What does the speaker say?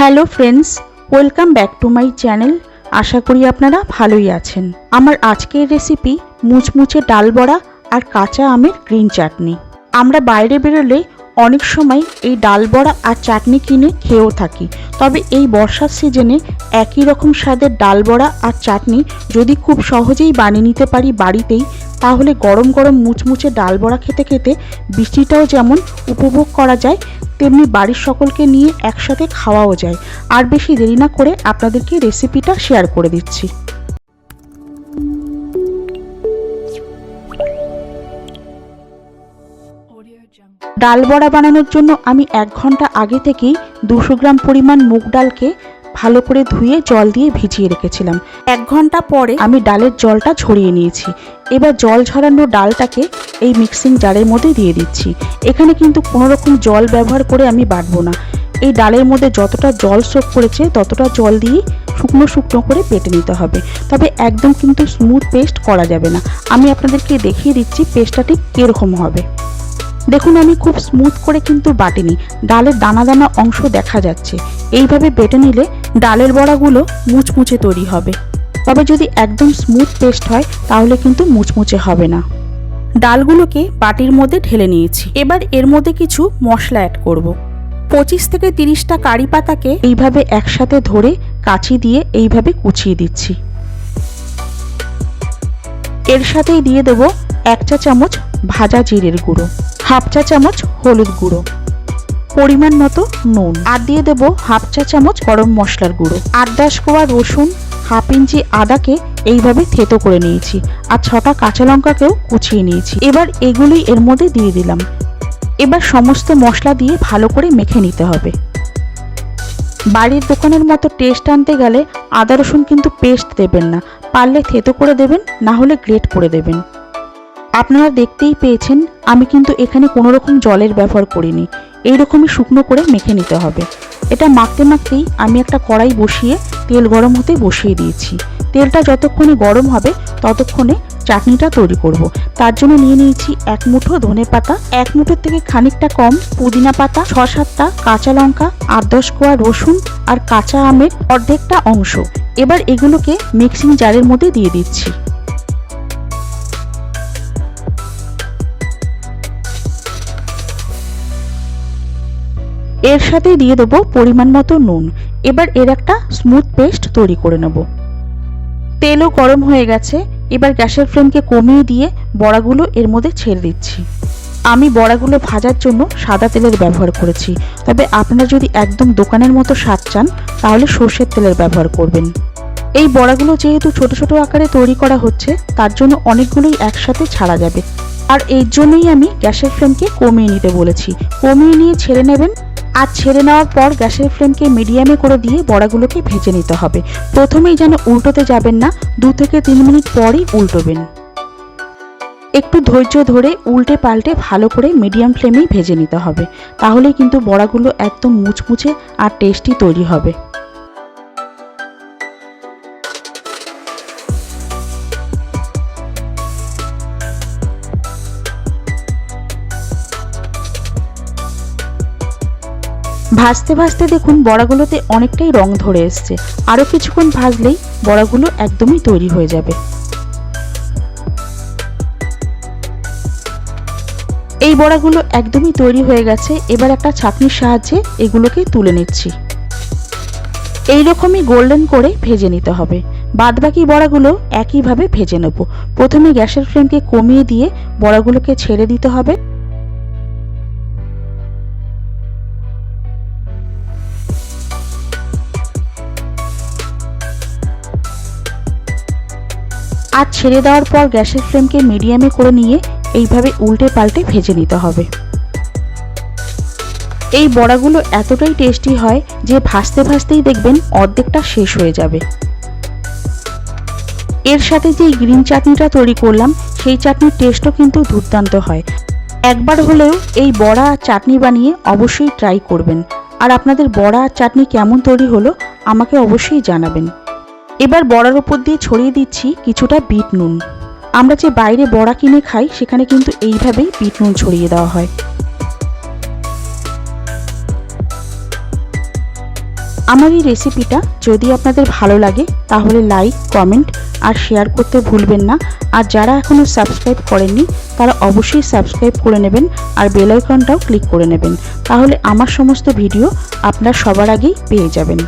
Hello friends, welcome back to my channel. আশা করি আপনারা ভালোই আছেন। আমার আজকের রেসিপি মুচমুচে ডাল বড়া আর কাঁচা আমের গ্রিন চাটনি। আমরা বাইরে বেরোলে অনেক সময় এই ডাল বড়া আর চাটনি কিনে খেয়েও থাকি। তবে এই বর্ষার সিজনে একই রকম স্বাদের ডাল বড়া আর চাটনি যদি খুব সহজেই বানিয়ে নিতে পারি বাড়িতেই, তাহলে গরম গরম মুচমুচে ডাল বড়া খেতে খেতে বৃষ্টিটাও যেমন উপভোগ করা যায় তেমনি বাড়ির সকলকে নিয়ে একসাথে খাওয়াও যায়। আর বেশি দেরি না করে আপনাদেরকে রেসিপিটা শেয়ার করে দিচ্ছি। ডাল বড়া বানানোর জন্য আমি এক ঘণ্টা আগে থেকেই দুশো গ্রাম পরিমাণ মুগ ডালকে ভালো করে ধুয়ে জল দিয়ে ভিজিয়ে রেখেছিলাম। এক ঘণ্টা পরে আমি ডালের জলটা ছড়িয়ে নিয়েছি। এবার জল ঝরানো ডালটাকে এই মিক্সিং জারের মধ্যে দিয়ে দিচ্ছি। এখানে কিন্তু কোনো রকম জল ব্যবহার করে আমি বাটবো না। এই ডালের মধ্যে যতটা জল সোপ করেছে ততটা জল দিয়ে শুকনো শুকনো করে বেটে নিতে হবে। তবে একদম কিন্তু স্মুথ পেস্ট করা যাবে না। আমি আপনাদেরকে দেখিয়ে দিচ্ছি পেস্টটা ঠিক কীরকম হবে। দেখুন আমি খুব স্মুথ করে কিন্তু বাটিনি। ডালের দানা দানা অংশ দেখা যাচ্ছে। এইভাবে বেটে নিলে ডালের বড়াগুলো মুচমুচে তৈরি হবে। তবে যদি একদম স্মুথ পেস্ট হয়, তাহলে কিন্তু মুচমুচে হবে না। ডালগুলোকে বাটির মধ্যে ঢেলে নিয়েছি। এবার এর মধ্যে কিছু মশলা অ্যাড করব। পঁচিশ থেকে তিরিশটা কারি পাতাকে এইভাবে একসাথে ধরে কাচি দিয়ে এইভাবে কুচিয়ে দিচ্ছি। এর সাথেই দিয়ে দেবো এক চা চামচ ভাজা জিরের গুঁড়ো, হাফ চা চামচ হলুদ গুঁড়ো। পরিমাণ মতো নুন। আর দিয়ে দেবো হাফ চা চামচ গরম মশলার গুঁড়ো। আট দশ কোয়া রসুন, হাফ ইঞ্চি আদাকে এইভাবে থেতো করে নিয়েছি। আর ছটা কাঁচা লঙ্কাকেও কুচিয়ে নিয়েছি। এবার এগুলোই এর মধ্যে দিয়ে দিলাম। এবার সমস্ত মশলা দিয়ে ভালো করে মেখে নিতে হবে। বাড়ির দোকানের মতো টেস্ট আনতে গেলে আদা, রসুন কিন্তু পেস্ট দেবেন না। পারলে থেতো করে দেবেন, না হলে গ্রেট করে দেবেন। আপনারা দেখতেই পেয়েছেন, আমি কিন্তু এখানে কোনো রকম জলের ব্যবহার করিনি। এইরকমই শুকনো করে মেখে নিতে হবে। এটা মাখতে মাখতেই আমি একটা কড়াই বসিয়ে তেল গরম হতে বসিয়ে দিয়েছি। তেলটা যতক্ষণে গরম হবে, ততক্ষণে চাটনিটা তৈরি করব। তার জন্য নিয়ে নিয়েছি এক মুঠো ধনে পাতা, এক মুঠোর থেকে খানিকটা কম পুদিনা পাতা ছ সাতটা কাঁচা লঙ্কা, আট দশ কোয়া রসুন আর কাঁচা আমের অর্ধেকটা অংশ। এবার এগুলোকে মিক্সিং জারের মধ্যে দিয়ে দিচ্ছি। এর সাথে দিয়ে দেবো পরিমাণ মতো নুন। এবার এর একটা স্মুথ পেস্ট তৈরি করে নেব। তেলও গরম হয়ে গেছে, এবার গ্যাসের ফ্লেমকে কমিয়ে দিয়ে বড়াগুলো এর মধ্যে ছেড়ে দিচ্ছি। আমি বড়াগুলো ভাজার জন্য সাদা তেলের ব্যবহার করেছি, তবে আপনারা যদি একদম দোকানের মতো স্বাদ চান, তাহলে সর্ষের তেলের ব্যবহার করবেন। এই বড়াগুলো যেহেতু ছোট ছোট আকারে তৈরি করা হচ্ছে, তার জন্য অনেকগুলোই একসাথে ছাড়া যাবে। আর এই জন্যই আমি গ্যাসের ফ্লেমকে কমিয়ে নিতে বলেছি। কমিয়ে নিয়ে ছেড়ে নেবেন আর ছেড়ে নেওয়ার পর গ্যাসের ফ্লেমকে মিডিয়ামে করে দিয়ে বড়াগুলোকে ভেজে নিতে হবে। প্রথমেই যেন উল্টোতে যাবেন না, দু থেকে তিন মিনিট পরই উল্টোবেন। একটু ধৈর্য ধরে উল্টে পাল্টে ভালো করে মিডিয়াম ফ্লেমেই ভেজে নিতে হবে। তাহলেই কিন্তু বড়াগুলো একদম মুচমুচে আর টেস্টি তৈরি হবে। ভাজতে ভাজতে দেখুন বড়াগুলোতে অনেকটাই রং ধরে এসছে। আরও কিছুক্ষণ ভাজলেই বড়াগুলো একদমই তৈরি হয়ে যাবে। এই বড়াগুলো একদমই তৈরি হয়ে গেছে। এবার একটা ছাঁকনির সাহায্যে এগুলোকে তুলে নিচ্ছি। এই রকমই গোল্ডেন করে ভেজে নিতে হবে। বাদবাকি বড়াগুলো একইভাবে ভেজে নেব। প্রথমে গ্যাসের ফ্লেমকে কমিয়ে দিয়ে বড়াগুলোকে ছেড়ে দিতে হবে। আর ছেড়ে দেওয়ার পর গ্যাসের ফ্লেমকে মিডিয়ামে করে নিয়ে এইভাবে উল্টে পাল্টে ভেজে নিতে হবে। এই বড়াগুলো এতটাই টেস্টি হয় যে ভাজতে ভাজতেই দেখবেন অর্ধেকটা শেষ হয়ে যাবে। এর সাথে যে গ্রিন চাটনিটা তৈরি করলাম, সেই চাটনির টেস্টও কিন্তু দুর্দান্ত হয়। একবার হলেও এই বড়া আর চাটনি বানিয়ে অবশ্যই ট্রাই করবেন। আর আপনাদের বড়া আর চাটনি কেমন তৈরি হলো, আমাকে অবশ্যই জানাবেন। এবার বড়ার উপর দিয়ে ছড়িয়ে দিচ্ছি কিছুটা বিট নুন। আমরা যে বাইরে বড়া কিনে খাই, সেখানে কিন্তু এইভাবেই বিট নুন ছড়িয়ে দেওয়া হয়। আমার এই রেসিপিটা যদি আপনাদের ভালো লাগে, তাহলে লাইক, কমেন্ট আর শেয়ার করতে ভুলবেন না। আর যারা এখনও সাবস্ক্রাইব করেননি, তারা অবশ্যই সাবস্ক্রাইব করে নেবেন আর বেল আইকনটাও ক্লিক করে নেবেন। তাহলে আমার সমস্ত ভিডিও আপনার সবার আগেই পেয়ে যাবেন।